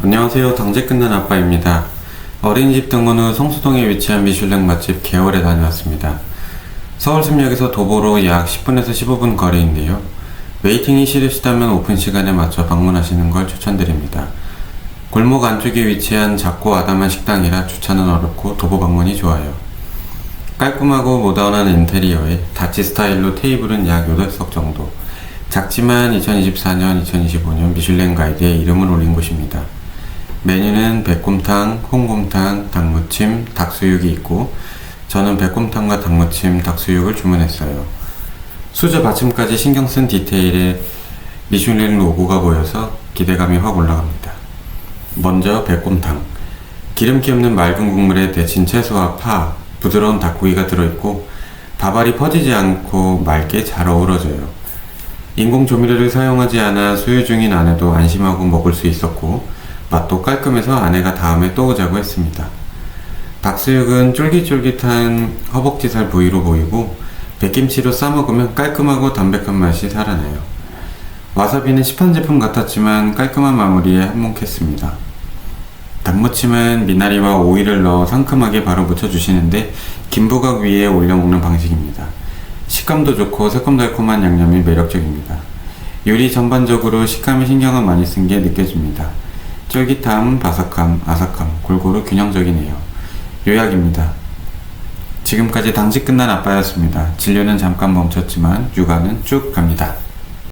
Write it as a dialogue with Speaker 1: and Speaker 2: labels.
Speaker 1: 안녕하세요. 당직 끝난 아빠입니다. 어린이집 등원 후 성수동에 위치한 미슐랭 맛집 개월에 다녀왔습니다. 서울숲역에서 도보로 약 10분에서 15분 거리인데요. 웨이팅이 싫으시다면 오픈 시간에 맞춰 방문하시는 걸 추천드립니다. 골목 안쪽에 위치한 작고 아담한 식당이라 주차는 어렵고 도보 방문이 좋아요. 깔끔하고 모던한 인테리어에 다치 스타일로 테이블은 약 8석 정도. 작지만 2024년, 2025년 미슐랭 가이드에 이름을 올린 곳입니다. 메뉴는 백곰탕, 홍곰탕, 닭무침, 닭수육이 있고 저는 백곰탕과 닭무침, 닭수육을 주문했어요. 수저 받침까지 신경 쓴 디테일에 미슐랭 로고가 보여서 기대감이 확 올라갑니다. 먼저 백곰탕. 기름기 없는 맑은 국물에 데친 채소와 파, 부드러운 닭고기가 들어있고 밥알이 퍼지지 않고 맑게 잘 어우러져요. 인공 조미료를 사용하지 않아 수유 중인 아내도 안심하고 먹을 수 있었고 맛도 깔끔해서 아내가 다음에 또 오자고 했습니다. 닭수육은 쫄깃쫄깃한 허벅지살 부위로 보이고 백김치로 싸먹으면 깔끔하고 담백한 맛이 살아나요. 와사비는 시판 제품 같았지만 깔끔한 마무리에 한몫했습니다. 닭무침은 미나리와 오이를 넣어 상큼하게 바로 묻혀주시는데 김부각 위에 올려 먹는 방식입니다. 식감도 좋고 새콤달콤한 양념이 매력적입니다. 요리 전반적으로 식감에 신경을 많이 쓴 게 느껴집니다. 쫄깃함, 바삭함, 아삭함, 골고루 균형적이네요. 요약입니다. 지금까지 당직 끝난 아빠였습니다. 진료는 잠깐 멈췄지만 육아는 쭉 갑니다.